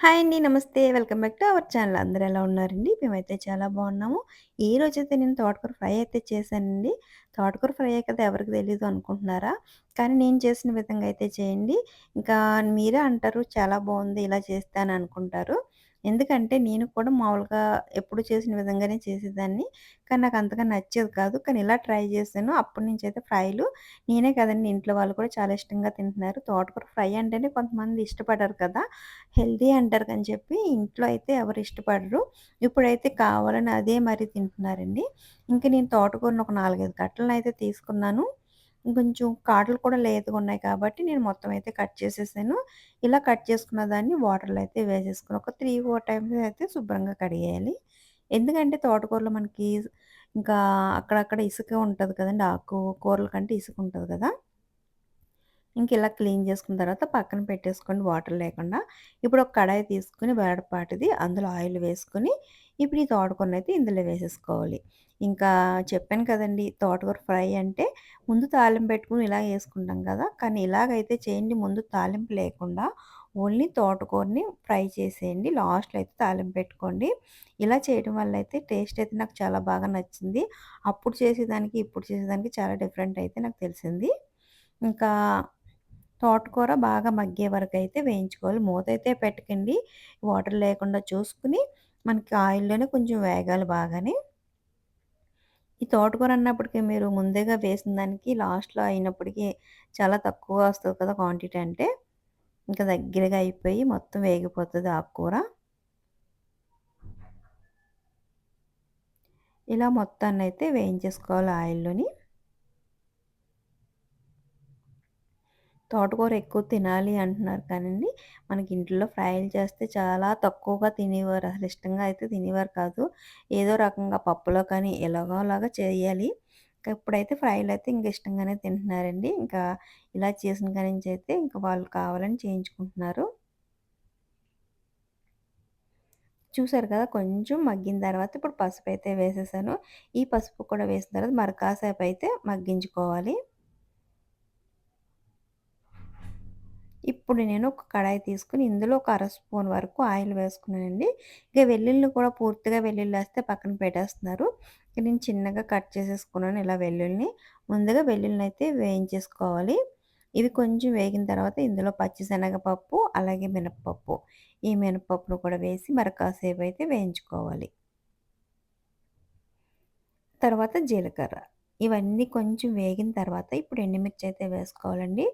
Hi అండి. నమస్తే. Welcome back to our channel. అందరూ ఎలా ఉన్నారండి? మేమైతే చాలా బాగున్నాము. ఈరోజైతే నేను తోటకూర ఫ్రై అయితే చేశానండి. తోటకూర ఫ్రై కదా ఎవరికి తెలీదు అనుకుంటున్నారా? కానీ నేను చేసిన విధంగా అయితే చేయండి. ఇంకా మీరే అంటారు చాలా బాగుంది ఇలా చేస్తాను అనుకుంటారు. ఎందుకంటే నేను కూడా మామూలుగా ఎప్పుడు చేసిన విధంగానే చేసేదాన్ని. కానీ నాకు అంతగా నచ్చేది కాదు. కానీ ఇలా ట్రై చేశాను. అప్పటి నుంచి అయితే ఫ్రైలు నేనే కదండి ఇంట్లో వాళ్ళు కూడా చాలా ఇష్టంగా తింటున్నారు. తోటకూర ఫ్రై అంటేనే కొంతమంది ఇష్టపడరు కదా! హెల్దీ అంటారు అని చెప్పి ఇంట్లో అయితే ఎవరు ఇష్టపడరు. ఇప్పుడైతే కావాలని అదే మరి తింటున్నారండి. ఇంకా నేను తోటకూరను ఒక 4, 5 కట్టలనైతే తీసుకున్నాను. కొంచెం కాడలు కూడా లేతగా ఉన్నాయి కాబట్టి నేను మొత్తం అయితే కట్ చేసేసాను. ఇలా కట్ చేసుకున్న దాన్ని వాటర్‌లో అయితే వేసేసుకుని ఒక 3, 4 టైమ్స్ అయితే శుభ్రంగా కడిగేయాలి. ఎందుకంటే తోటకూరలో మనకి ఇంకా అక్కడక్కడ ఇసుక ఉంటుంది కదండి ఆకు కూరల కంటే ఇసుక ఉంటుంది కదా! ఇంక ఇలా క్లీన్ చేసుకున్న తర్వాత పక్కన పెట్టేసుకోండి వాటర్ లేకుండా. ఇప్పుడు ఒక కడాయి తీసుకొని వేడపాటిది అందులో ఆయిల్ వేసుకొని ఇప్పుడు ఈ తోటకూరనైతే ఇందులో వేసేసుకోవాలి. ఇంకా చెప్పాను కదండీ! తోటకూర ఫ్రై అంటే ముందు తాలింపు పెట్టుకొని ఇలా వేసుకుంటాం కదా! కానీ ఇలాగైతే చేయండి ముందు తాలింపు లేకుండా ఓన్లీ తోటకూరని ఫ్రై చేసేయండి. లాస్ట్‌లో అయితే తాలింపు పెట్టుకోండి. ఇలా చేయడం వల్ల అయితే టేస్ట్ అయితే నాకు చాలా బాగా నచ్చింది. అప్పుడు చేసేదానికి, ఇప్పుడు చేసేదానికి చాలా డిఫరెంట్ అయితే నాకు తెలిసింది. ఇంకా తోటకూర బాగా మగ్గే వరకు అయితే వేయించుకోవాలి. మూతైతే పెట్టకండి. వాటర్ లేకుండా చూసుకుని మనకి ఆయిల్‌లోనే కొంచెం వేగాలి బాగానే. ఈ తోటకూర అన్నప్పటికీ మీరు ముందుగా వేసిన దానికి లాస్ట్‌లో అయినప్పటికీ చాలా తక్కువ వస్తుంది కదా! క్వాంటిటీ అంటే. ఇంకా దగ్గరగా అయిపోయి మొత్తం వేగిపోతుంది ఆకుకూర. ఇలా మొత్తాన్నయితే వేయించేసుకోవాలి ఆయిల్‌లోని. తోటకూర ఎక్కువ తినాలి అంటున్నారు కానండి, మనకి ఇంట్లో ఫ్రైలు చేస్తే చాలా తక్కువగా తినేవారు. అసలు ఇష్టంగా అయితే తినేవారు కాదు. ఏదో రకంగా పప్పులో కానీ ఎలాగోలాగా చేయాలి. ఇంకా ఇప్పుడైతే ఫ్రైలు అయితే ఇంకా ఇష్టంగానే తింటున్నారండి. ఇంకా ఇలా చేసిన కాడి నుంచి అయితే ఇంకా వాళ్ళు కావాలని చేయించుకుంటున్నారు. చూసారు కదా! కొంచెం మగ్గిన తర్వాత ఇప్పుడు పసుపు అయితే వేసేసాను. ఈ పసుపు కూడా వేసిన తర్వాత మరి కాసేపయితే మగ్గించుకోవాలి. ఇప్పుడు నేను ఒక కడాయి తీసుకొని ఇందులో ఒక అర స్పూన్ వరకు ఆయిల్ వేసుకున్నానండి. ఇక వెల్లుల్లి కూడా పూర్తిగా వెల్లుల్లేస్తే పక్కన పెట్టేస్తున్నారు. ఇక నేను చిన్నగా కట్ చేసేసుకున్నాను ఇలా వెల్లుల్లిని. ముందుగా వెల్లుల్లినైతే వేయించేసుకోవాలి. ఇవి కొంచెం వేగిన తర్వాత ఇందులో పచ్చిశనగపప్పు, అలాగే మినపప్పు. ఈ మినపప్పును కూడా వేసి మరి కాసేపు అయితే వేయించుకోవాలి. తర్వాత జీలకర్ర. ఇవన్నీ కొంచెం వేగిన తర్వాత ఇప్పుడు ఎండుమిర్చి అయితే వేసుకోవాలండి.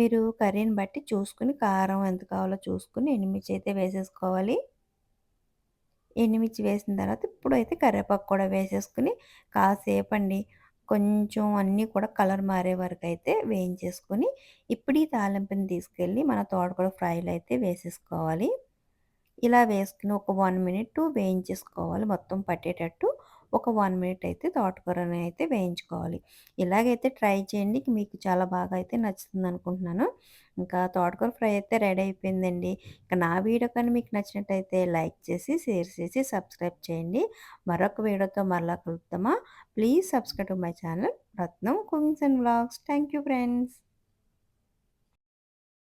మీరు కర్రీని బట్టి చూసుకుని కారం ఎంత కావాలో చూసుకుని ఎండుమిర్చి అయితే వేసేసుకోవాలి. ఎండుమిర్చి వేసిన తర్వాత ఇప్పుడైతే కరివేపాకు కూడా కాసేపు అండి కొంచెం అన్నీ కూడా కలర్ మారే వరకు అయితే వేయించేసుకొని ఇప్పుడు ఈ తాలింపుని తీసుకెళ్ళి మన తోటకూర ఫ్రైలో అయితే వేసేసుకోవాలి. ఇలా వేసుకుని ఒక వన్ మినిట్ వేయించేసుకోవాలి మొత్తం పట్టేటట్టు. ఒక వన్ మినిట్ అయితే తోటకూరని అయితే వేయించుకోవాలి. ఇలాగైతే ట్రై చేయండి. మీకు చాలా బాగా అయితే నచ్చుతుంది అనుకుంటున్నాను ఇంకా తోటకూర ఫ్రై అయితే రెడీ అయిపోయిందండి. ఇంకా నా వీడియో కానీ మీకు నచ్చినట్టయితే లైక్ చేసి, షేర్ చేసి, సబ్స్క్రైబ్ చేయండి. మరొక వీడియోతో మరలా కలుపుతామా please subscribe to my channel Ratnam cookings and blogs thank you friends.